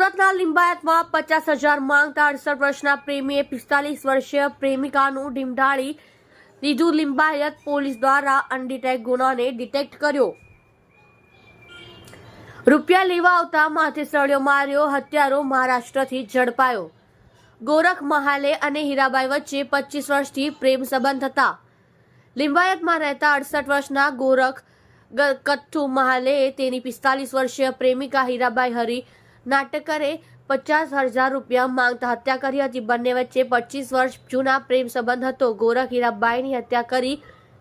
સુરતના લિંબાયતમાં પચાસ હજાર માંગતા અડસઠ વર્ષના પ્રેમીએ પિસ્તાલીસ વર્ષીય પ્રેમિકાનું ઢીમઢાળી દીધું લિંબાયત પોલીસ દ્વારા અનડિટેક ગુનાને ડિટેક્ટ કર્યો. રૂપિયા લેવા આવતા માથે સળિયો માર્યો, હત્યારો મહારાષ્ટ્રથી ઝડપાયો. ગોરખ મહાલે અને હીરાબાઈ વચ્ચે પચીસ વર્ષથી પ્રેમ સંબંધ હતા. લિંબાયતમાં રહેતા અડસઠ વર્ષના ગોરખ કથ્થુ મહાલે તેની પિસ્તાલીસ વર્ષીય પ્રેમિકા હીરાબાઈ હરી નાટકરે પચાસ હજાર રૂપિયા માંગતા હત્યા કરી હતી. બંને વચ્ચે પચીસ વર્ષ જૂના પ્રેમ સંબંધ હતો. ગોરખ હીરાબાઈની હત્યા કરી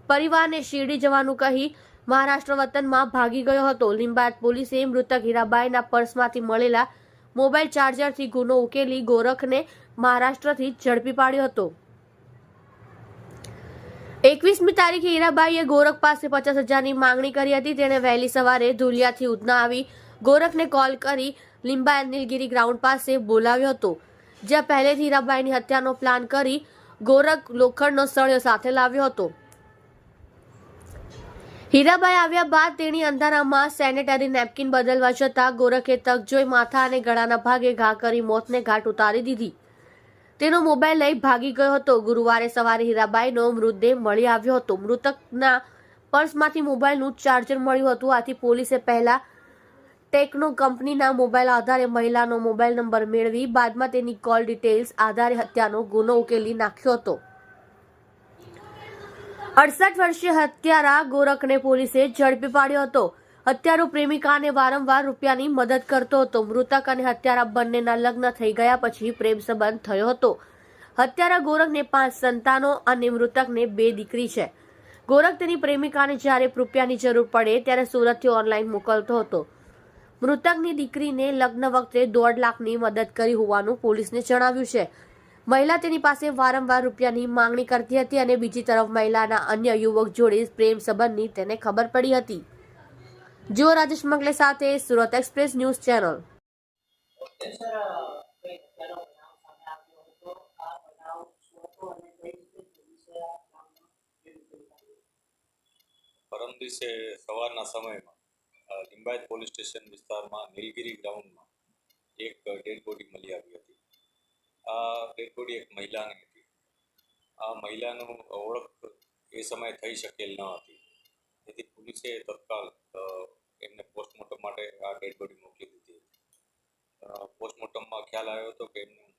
પરિવારને શિરડી જવાનું કહી મહારાષ્ટ્ર વતનમાં ભાગી ગયો હતો. લિંબાયત પોલીસે મૃતક હીરાબાઈના પર્સમાંથી મળેલા મોબાઈલ ચાર્જરથી ગુનો ઉકેલી ગોરખને મહારાષ્ટ્રથી ઝડપી પાડ્યો હતો. એકવીસમી તારીખે હીરાબાઈએ ગોરખ પાસે પચાસ હજારની માંગણી કરી હતી. તેણે વહેલી સવારે ધુલિયાથી ઉધના આવી ગોરખને કોલ કરી લીંબાયત નીલગિરી ગ્રાઉન્ડ પાસે બોલાવ્યો હતો, જ્યાં પહેલેથી હીરાબાઈની હત્યાનો પ્લાન કરી ગોરખ લોખંડનો સળિયો સાથે લાવ્યો હતો. હીરાબાઈ આવ્યા બાદ તેની અંધારામાં સેનેટરી નેપકિન બદલવા જતાં ગોરખે તક જોઈ માથા અને ગળાના ભાગે ઘા કરી મોતને ઘાટ ઉતારી દીધી. તેનો મોબાઈલ લઈ ભાગી ગયો હતો. ગુરુવારે સવારે હીરાબાઈનો મૃતદેહ મળી આવ્યો હતો. મૃતકના પર્સમાંથી મોબાઈલનું ચાર્જર મળ્યું હતું. આથી પોલીસે પહેલા ટેકનો કંપનીના મોબાઈલ આધારે મહિલાનો મોબાઈલ નંબર મેળવી બાદમાં તેની કોલ ડિટેલ્સ આધારે હત્યાનો ગુનો ઉકેલી નાખ્યો હતો. અડસઠ વર્ષીય હત્યારા ગોરખને પોલીસે ઝડપી પાડ્યો હતો. હત્યારો પ્રેમિકાને વારંવાર રૂપિયાની મદદ કરતો હતો. મૃતક અને હત્યારા બંનેના લગ્ન થઈ ગયા પછી પ્રેમ સંબંધ થયો હતો. હત્યારા ગોરખને પાંચ સંતાનો અને મૃતકને બે દીકરી છે. ગોરખ તેની પ્રેમિકાને જ્યારે રૂપિયાની જરૂર પડે ત્યારે સુરતથી ઓનલાઈન મોકલતો હતો. મૃતકની દીકરીને લગ્ન વખતે દોઢ લાખની મદદ કરી હોવાનું પોલીસને જણાવ્યું છે મહિલા તેની પાસે વારંવાર રૂપિયાની માંગણી કરતી હતી અને બીજી તરફ મહિલાના અન્ય યુવક જોડે પ્રેમ સંબંધની તેને ખબર પડી હતી જો રાજેશ મંગલે સાથે સુરત એક્સપ્રેસ ન્યૂઝ ચેનલ? પરમ દિવસે સવારના સમયમાં લિંબાયત પોલીસ સ્ટેશન વિસ્તારમાં નીલગીરી ગ્રાઉન્ડમાં એક ડેડ બોડી મળી આવી હતી. આ ડેડ બોડી એક મહિલાની હતી. આ મહિલાનું ઓળખ એ સમયે થઈ શકેલ ન હતી. તેથી પોલીસે તત્કાલ એમને પોસ્ટમોર્ટમ માટે આ ડેડ બોડી મોકલી દીધી. હતી પોસ્ટમોર્ટમમાં ખ્યાલ આવ્યો હતો કે એમનું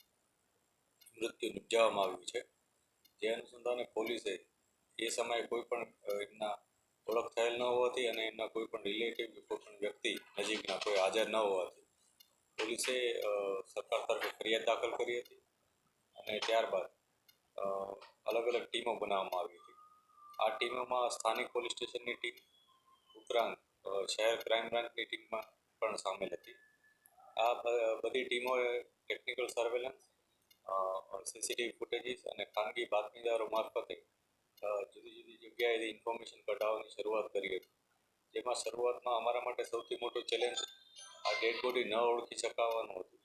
મૃત્યુ નિપજાવવામાં આવ્યું છે. જે અનુસંધાને પોલીસે એ સમયે કોઈ પણ એમના ઓળખ થયેલ ન હોવાથી અને એમના કોઈ પણ રિલેટિવ કે કોઈ પણ વ્યક્તિ નજીકના કોઈ હાજર ન હોવાથી પોલીસે સરકાર તરફે ફરિયાદ દાખલ કરી હતી અને ત્યારબાદ અલગ અલગ ટીમો બનાવવામાં આવી હતી. આ ટીમોમાં સ્થાનિક પોલીસ સ્ટેશનની ટીમ, ઉપરાંત શહેર ક્રાઇમ બ્રાન્ચની ટીમમાં પણ સામેલ હતી. આ બધી ટીમોએ ટેકનિકલ સર્વેલન્સ સીસીટીવી ફૂટેજીસ અને ખાનગી બાતમીદારો મારફતે જુદી જુદી જગ્યાએથી ઇન્ફોર્મેશન કઢાવવાની શરૂઆત કરી હતી. જેમાં શરૂઆતમાં અમારા માટે સૌથી મોટો ચેલેન્જ આ ડેડ બોડી ન ઓળખી શકાવાનું હતું.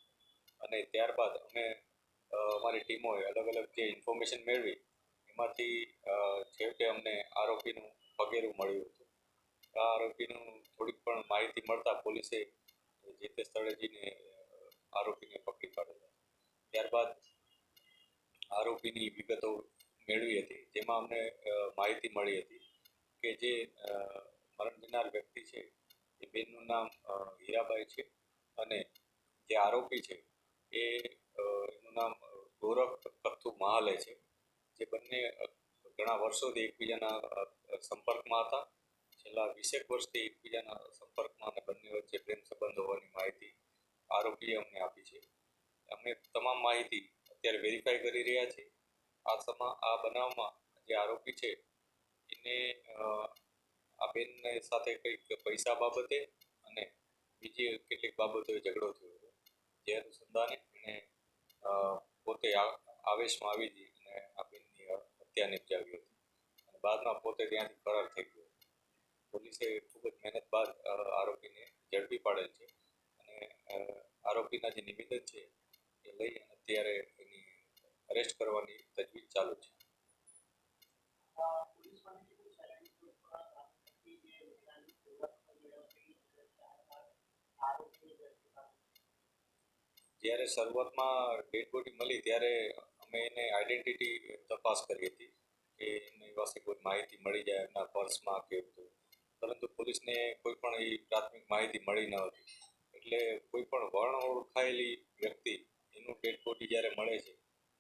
અને ત્યારબાદ અમે અમારી ટીમોએ અલગ અલગ જે ઇન્ફોર્મેશન મેળવી, એમાંથી છેવટે અમને આરોપીનું પગેરું મળ્યું હતું. આ આરોપીનું થોડીક પણ માહિતી મળતા પોલીસે જે તે સ્થળે જઈને આરોપીને પકડી પાડેલા. ત્યારબાદ આરોપીની વિગતો મેળવી હતી, જેમાં અમને માહિતી મળી હતી કે જે મરણ જનાર વ્યક્તિ છે, એ બેનનું નામ હીરાબાઈ છે અને જે આરોપી છે, એ એનું નામ ગૌરવ કથ્થુ મહાલે છે, જે બંને ઘણા વર્ષોથી એકબીજાના સંપર્કમાં હતા. છેલ્લા વીસેક વર્ષથી એકબીજાના સંપર્કમાં અને બંને વચ્ચે પ્રેમ સંબંધ હોવાની માહિતી આરોપીએ અમને આપી છે. અમે તમામ માહિતી અત્યારે વેરીફાઈ કરી રહ્યા છીએ આ સમા આ બનાવમાં જે આરોપી છે, એને આ બેનને સાથે કંઈક પૈસા બાબતે અને બીજી કેટલીક બાબતોએ ઝઘડો થયો હતો. જે અનુસંધાને એણે પોતે આવેશમાં આવી હતી અને આ બેનની હત્યા નિપજાવી હતી. અને બાદમાં પોતે ત્યાંથી ફરાર થઈ ગયો. પોલીસે ખૂબ જ મહેનત બાદ આરોપીને ઝડપી પાડેલ છે. અને આરોપીના જે નિવેદન છે, એ લઈ અને અત્યારે એની અરેસ્ટ કરવાની તજવીજ ચાલુ છે. જ્યારે શરૂઆતમાં ડેડ બોડી મળી, ત્યારે અમે એને આઈડેન્ટિટી તપાસ કરી હતી કે એમની પાસે કોઈ માહિતી મળી જાય એમના પર્સમાં કે પરંતુ પોલીસને કોઈ પણ એ પ્રાથમિક માહિતી મળી ન હતી એટલે કોઈ પણ વર્ણ ઓળખાયેલી વ્યક્તિ એનું ડેડ બોડી જ્યારે મળે છે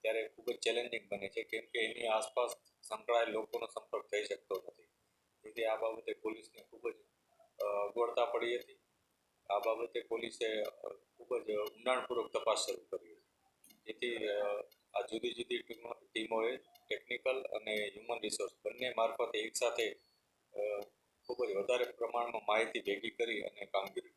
ત્યારે ખૂબ જ ચેલેન્જિંગ બને છે, કેમ કે એની આસપાસ સંકળાયેલ લોકોનો સંપર્ક થઈ શકતો નથી. તેથી આ બાબતે પોલીસને ખૂબ જ અગવડતા પડી હતી. આ બાબતે પોલીસે ખૂબ જ ઊંડાણપૂર્વક તપાસ શરૂ કરી હતી. જેથી આ જુદી જુદી ટીમો, ટીમોએ ટેકનિકલ અને હ્યુમન રિસોર્સ બંને મારફતે એકસાથે ખૂબ જ વધારે પ્રમાણમાં માહિતી ભેગી કરી અને કામગીરી